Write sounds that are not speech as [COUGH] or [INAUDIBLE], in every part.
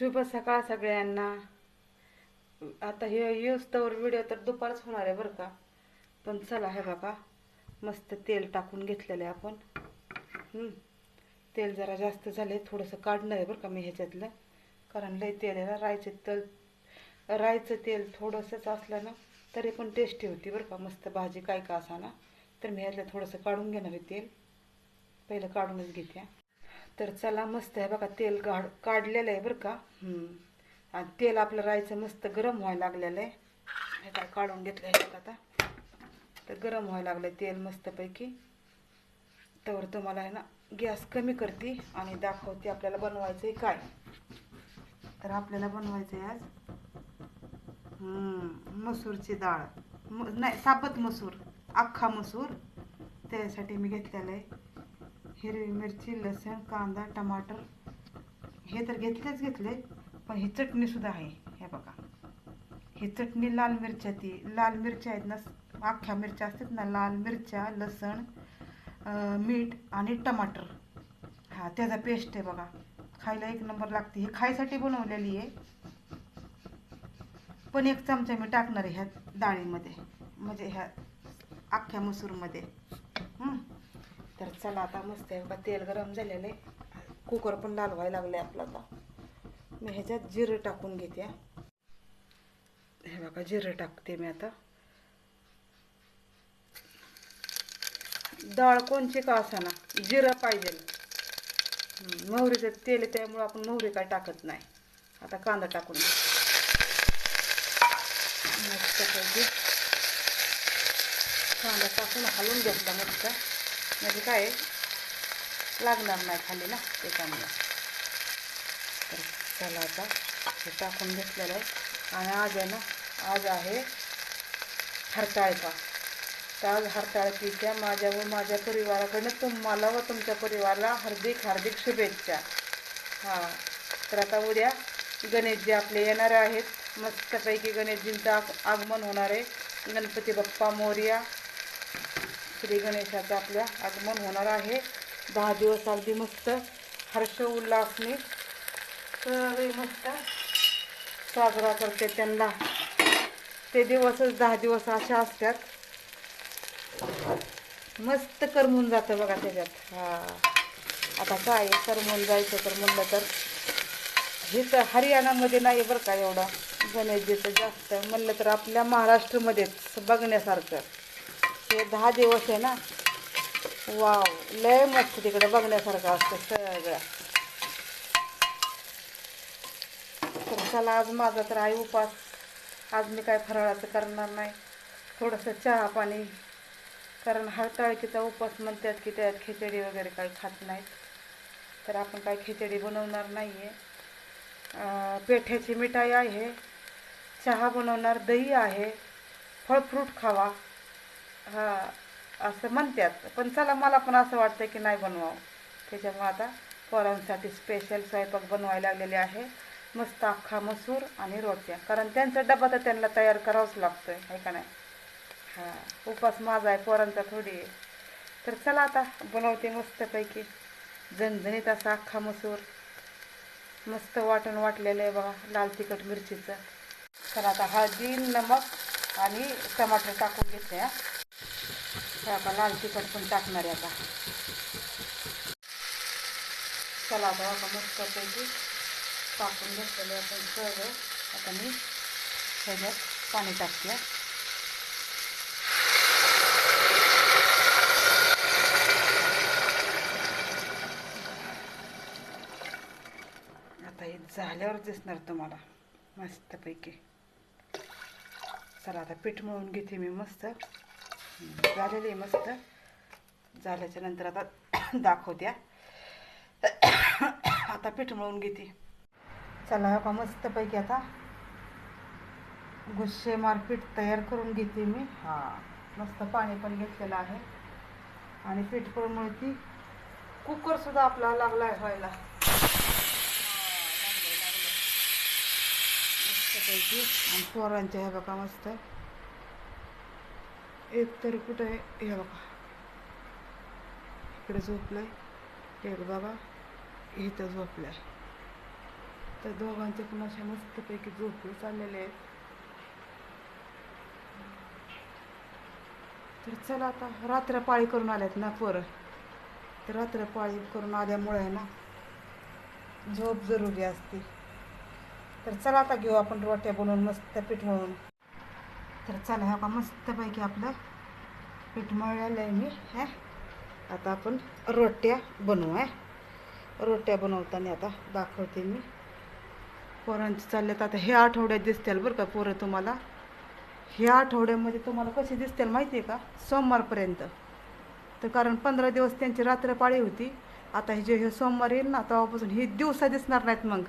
शुभ सकाळ सगळ्यांना. आता हे यूज तर व्हिडिओ तर दुपारच होणार आहे बरं का. पण चला हे बघा मस्त तेल टाकून घेतलेलं आहे आपण. तेल जरा जास्त झाले थोडंसं काढणं आहे बरं का मी ह्याच्यातलं. कारण लय तेल आहे ना रायचं तेल रायचं तेल थोडंसंच असलं ना तरी पण टेस्टी होती बरं का मस्त भाजी काय का असा ना. तर मी ह्यातलं थोडंसं काढून घेणार आहे तेल. पहिलं काढूनच घेते. तर चला मस्त आहे बघा तेल काढ काढलेलं आहे बरं का. आणि तेल आपलं राहायचं मस्त गरम व्हायला लागलेलं आहे. हे काय काढून घेतलं ह्याच्यात आता. तर गरम व्हायला लागलं तेल मस्तपैकी. तर तुम्हाला आहे ना गॅस कमी करते आणि दाखवते आपल्याला बनवायचं आहे काय. तर आपल्याला बनवायचं आहे आज मसूरची डाळ. म नाही साबत मसूर अख्खा मसूर. त्यासाठी मी घेतलेलं आहे. हिरवी मिरची लसूण कांदा टमाटर हे तर घेतलेच घेतले पण ही चटणीसुद्धा आहे. हे बघा. ही चटणी लाल मिरच्या ती लाल मिरच्या आहेत ना अख्ख्या मिरच्या असतात ना लाल मिरच्या लसण मीठ आणि टमाटर. हा त्याचा पेस्ट आहे बघा. खायला एक नंबर लागते. ही खायसाठी बनवलेली आहे. पण एक चमचा मी टाकणार आहे ह्या डाळीमध्ये. म्हणजे ह्या अख्ख्या मसूरमध्ये. हं. तर चला आता मस्त आहे बघा तेल गरम झालेलं आहे. कुकर पण लालवायला लागले आपला आता. मी ह्याच्यात जिरं टाकून घेते हे. बघा जिरं टाकते मी आता. डाळ कोणची का असाना? जिरं पाहिजे. मोहरीचं तेल त्यामुळं आपण मोहरी काय टाकत नाही. आता कांदा टाकून घे. कांदा टाकून हलवून घेतला मस्त. म्हणजे काय लागणार नाही खाली ना त्याच्यामुळे. तर चला आता हे टाकून घेतलेलं आहे. आणि आज आहे ना आज आहे हरताळपा तर आज हरताळपीच्या माझ्या व माझ्या परिवाराकडनं तुम्हाला व तुमच्या परिवाराला हार्दिक हार्दिक शुभेच्छा. हां. तर आता उद्या गणेशजी आपले येणारे आहेत. मस्तपैकी गणेशजींचं आग आगमन होणार आहे. गणपती बाप्पा मोर्या श्री गणेशाचं आपल्या आगमन होणार आहे. दहा दिवस अगदी मस्त हर्ष उल्हासने सगळे मस्त साजरा करते त्यांना. ते दिवसच दहा दिवस अशा असतात. मस्त करमून जातं बघा त्याच्यात. हां. आता काय करमून जायचं तर म्हणलं तर. हे तर हरियाणामध्ये नाही बरं का एवढं. गणेशजीचं जास्त. म्हणलं तर आपल्या महाराष्ट्रामध्येच बघण्यासारखं. हे दहा दिवस आहे ना. वाव लय मस्त तिकडे बघण्यासारखं असतं सगळं. तर चला आज माझा तर आई उपास. आज मी काय फराळाचं करणार नाही. थोडंसं चहा पाणी. कारण हळताळकीचा उपास म्हणतात की त्यात खिचडी वगैरे काही खात नाहीत. तर आपण काही खिचडी बनवणार नाही आहे पेठ्याची मिठाई आहे. चहा बनवणार दही आहे. फळ फ्रूट खावा. हा असं म्हणतात. पण चला मला पण असं वाटतं की नाही बनवावं. त्याच्यामुळं आता पोरांसाठी स्पेशल स्वयंपाक बनवायला लागलेले आहे. मस्त अख्खा मसूर आणि रोट्या. कारण त्यांचा डबा तर त्यांना तयार करावाच लागतोय आहे का नाही? हा उपास माझा आहे पोरांचा थोडी आहे. तर चला आता बनवते मस्तपैकी. झणझणीत असा अख्खा मसूर. मस्त वाटण वाटलेलं आहे बघा लाल तिखट मिरचीचं. तर आता हळदी नमक आणि टमाटर टाकून घेते हा. हे आता लाल तिखट पण टाकणार आहे आता. चला आता आता मस्तपैकी टाकून घेतलेले आपण सगळं. आता मी ह्याच्यात पाणी टाकते. आता हे झाल्यावर दिसणार तुम्हाला मस्तपैकी. चला आता पीठ मळून घेते मी मस्त. झालेलं आहे मस्त. झाल्याच्यानंतर आता [COUGHS] दाखवत्या. [COUGHS] आता पीठ मळून घेते. चला का मस्तपैकी आता गुस्से पीठ तयार करून घेते मी. हां मस्त पाणी पण घेतलेलं आहे. आणि पीठ पण मळती. कुकरसुद्धा आपला आपला आहे व्हायला. मस्तपैकी. आणि पोरांच्या ह्या बघा मस्त. एक तर कुठं आहे? हे बघा. इकडे आहे एक बाबा. इथं झोपलाय. तर दोघांचे पण अशा मस्तपैकी झोपले चाललेले आहेत. तर चला आता रात्रपाळी करून आल्यात ना पोरं. तर रात्रपाळी करून आल्यामुळे ना झोप जरुरी असते. तर चला आता घेऊ आपण रोट्या बनवून मस्त पिठ म्हणून तर चला हा का मस्तपैकी आपलं पीठ मळलेलं आहे मी हा. आता आपण रोट्या बनवू आहे रोट्या बनवताना आता दाखवते मी. पोरांचे चालल्यात आता हे आठवड्यात दिसतील बरं का पोरं तुम्हाला. ह्या आठवड्यामध्ये तुम्हाला कशी दिसतील माहिती आहे का? सोमवारपर्यंत. तर कारण पंधरा दिवस त्यांची रात्रपाळी होती. आता हे जे हे सोमवार येईल ना तेव्हापासून हे दिवसा दिसणार नाहीत मग.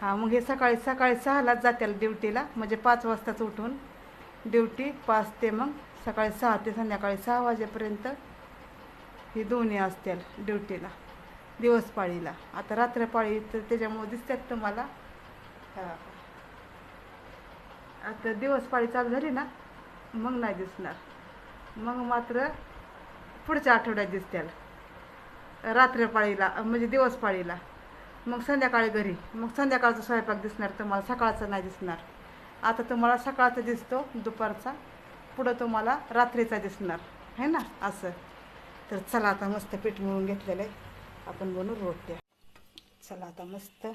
हां मग हे सकाळी सकाळी सहालाच जातील ड्युटीला म्हणजे पाच वाजताच उठून. ड्युटी पाच ते मग सकाळी सहा ते संध्याकाळी सहा वाजेपर्यंत हे दोन्ही असतील ड्युटीला दिवसपाळीला आता रात्रपाळी तर त्याच्यामुळे दिसतात तुम्हाला. हा. आता दिवसपाळी चालू झाली ना मग नाही दिसणार. मग मात्र पुढच्या आठवड्यात दिसतील. रात्रपाळीला म्हणजे दिवसपाळीला मग संध्याकाळी घरी. मग संध्याकाळचा स्वयंपाक दिसणार तुम्हाला सकाळचा नाही दिसणार. आता तुम्हाला सकाळचा दिसतो दुपारचा. पुढं तुम्हाला रात्रीचा दिसणार. है ना? असं. तर चला आता मस्त पीठ मिळून घेतलेलं आहे. आपण बनू रोट्या. चला आता मस्त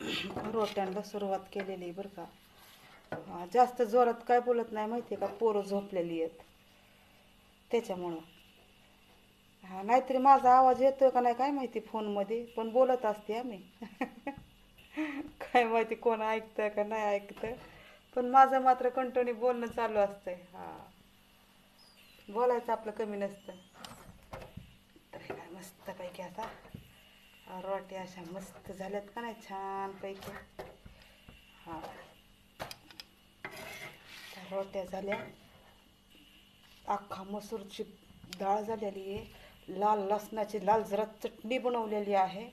[CLEARS THROAT] रोट्यांना सुरुवात केलेली आहे बरं का. जास्त जोरात काय बोलत नाही माहिती आहे का? पोरं झोपलेली आहेत. त्याच्यामुळं. हा नाहीतरी माझा आवाज येतोय का नाही काय माहिती फोनमध्ये पण बोलत असते आम्ही. [LAUGHS] काय माहिती कोण ऐकतं का नाही ऐकतं पण माझं मात्र कंटिन्यू बोलणं चालू असतंय. हा. बोलायचं आपलं कमी नसतं तर हे काय मस्तपैकी आता रोट्या अशा मस्त झाल्यात का नाही? छानपैकी हा. रोट्या झाल्या. अख्खा मसूरची डाळ झालेली आहे. लाल लसणाची लाल जरा चटणी बनवलेली आहे.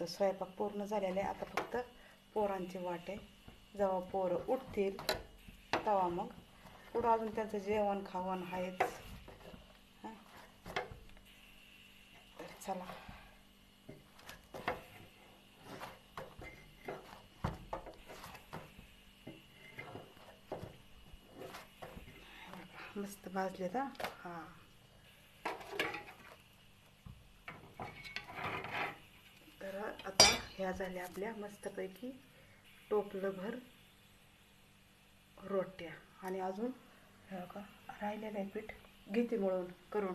तर स्वयंपाक पूर्ण झालेला आहे. आता फक्त पोरांची वाट आहे. जेव्हा पोरं उठतील तेव्हा मग पुढं अजून त्यांचं जेवण खावण आहेच. तर चला. मस्त भाजले का हा तर आता ह्या झाल्या आपल्या मस्तपैकी टोपलंभर रोट्या. आणि अजून हे का राहिलेलं आहे पीठ. घेते मळून करून.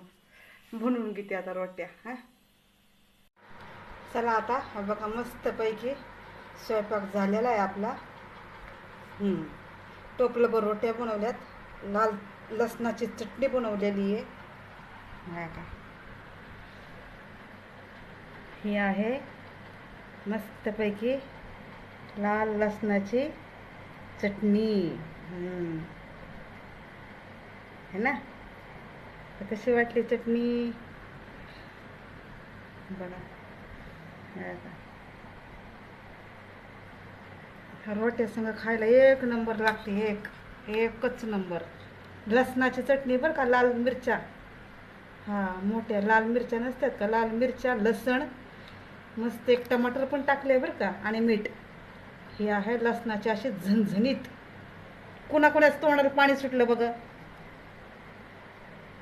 बनवून घेते आता रोट्या हां. चला आता बघा मस्तपैकी स्वयंपाक झालेला आहे आपला. टोपलंभर रोट्या बनवल्यात. लाल लसणाची चटणी बनवलेली आहे. का ही आहे मस्तपैकी लाल लसणाची चटणी. है ना? कशी वाटली चटणी. बघा. हा रोट्या संग खायला एक नंबर लागते एक. एकच नंबर. लसणाची चटणी बरं का लाल मिरच्या. हां मोठ्या लाल मिरच्या नसतात का? लाल मिरच्या लसण मस्त एक टमाटर पण टाकले बरं का आणि मीठ. हे आहे लसणाची अशी झणझणीत. कुणाकुणाच तोंडाला पाणी सुटलं बघा.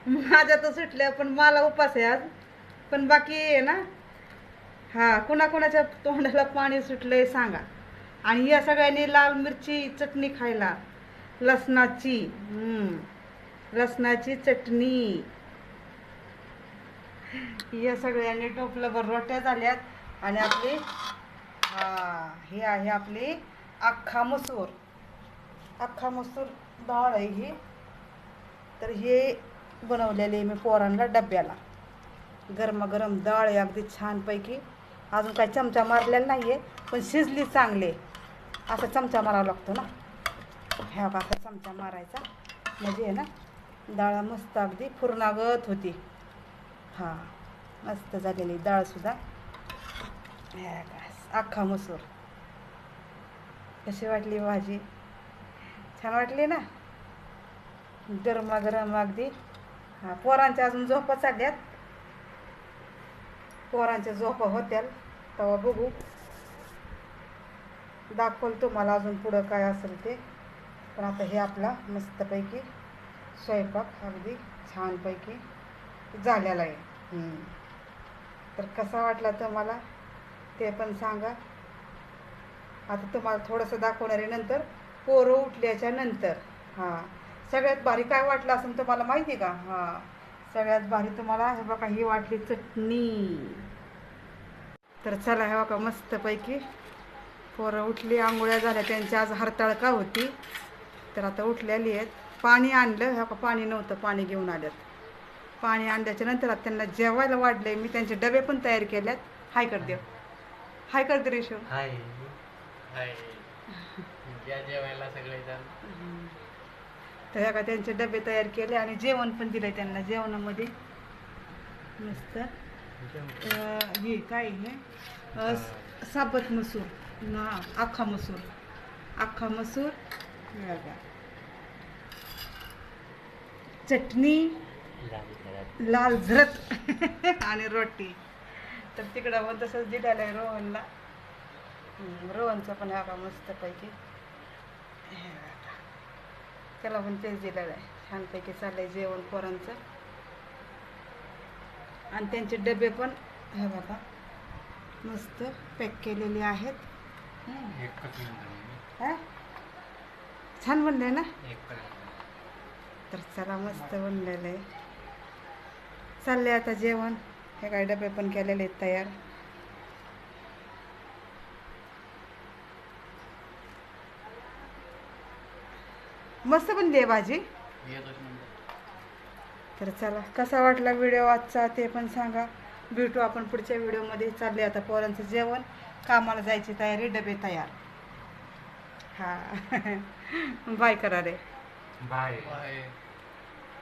माझ्या तर सुटल्या पण मला उपास आहे आज. पण बाकी आहे ना? हा कुणाकुणाच्या तोंडाला पाणी सुटलंय सांगा. आणि या सगळ्यांनी लाल मिरची चटणी खायला. लसणाची. लसणाची चटणी. या सगळ्यांनी टोपलंभर रोट्या झाल्यात. आणि आपली हा हे आहे आपली अख्खा मसूर. अख्खा मसूर डाळ आहे ही. तर हे बनवलेली मी पोरांना डब्याला. गरमागरम डाळ आहे अगदी छानपैकी. अजून काही चमचा मारलेला नाही आहे पण शिजली चांगली असा चमचा मारावा लागतो ना. ह्या असा चमचा मारायचा. म्हणजे आहे ना डाळ मस्त अगदी फुरणागत होती. हां मस्त झालेली डाळसुद्धा अख्खा मसूर. कशी वाटली भाजी? छान वाटली ना? गरमागरम अगदी. हां पोरांच्या अजून झोपा चालल्यात. पोरांच्या झोपा होत्याल तेव्हा बघू. दाखवल तुम्हाला अजून पुढं काय असेल ते. पण आता हे आपला मस्तपैकी स्वयंपाक अगदी छानपैकी झालेला आहे. तर कसा वाटला तुम्हाला? ते पण सांगा. आता तुम्हाला थोडंसं दाखवणार आहे नंतर. पोरं उठल्याच्या नंतर. हां. सगळ्यात भारी काय वाटलं असं तुम्हाला माहिती आहे का? हां. सगळ्यात भारी तुम्हाला हे बघा ही वाटली चटणी. तर चला हे बघा मस्तपैकी पोरं उठली आंघोळ्या झाल्या त्यांची आज हरताळका होती. तर आता उठलेली आहेत. पाणी आणलं हे बघा पाणी नव्हतं पाणी घेऊन आल्यात. पाणी आणल्याच्या नंतर आता त्यांना जेवायला वाढलं मी त्यांचे डबे पण तयार केल्यात. हाय कर देव हाय कर दे रेशो हाय. हाय. या जेवायला सगळे जण. तर ह्या का त्यांचे डबे तयार केले आणि जेवण पण दिलंय त्यांना जेवणामध्ये. मस्त. अं, हे काय हे. साबत मसूर ना अख्खा मसूर. अख्खा मसूर हे. चटणी लाल झरत [LAUGHS] आणि रोटी. तर तिकडं पण तसंच दिलेलं आहे रोहनला. रोहनचं पण हा का मस्तपैकी. हे. त्याला पण तेच दिलेलं आहे. छानपैकी चाललंय जेवण पोरांचं. आणि त्यांचे डबे पण हे बघा मस्त पॅक केलेले आहेत. हा? छान बनलंय ना? तर चला मस्त बनलेलं आहे. चाललंय आता जेवण. हे काय डबे पण केलेले आहेत तयार. मस्त बनली आहे भाजी. तर चला कसा वाटला व्हिडिओ आजचा ते पण सांगा. भेटू आपण पुढच्या व्हिडिओमध्ये. चालले आता पोरांचं जेवण. कामाला जायची तयारी डबे तयार. हा. [LAUGHS] बाय करा रे. बाय. बाय.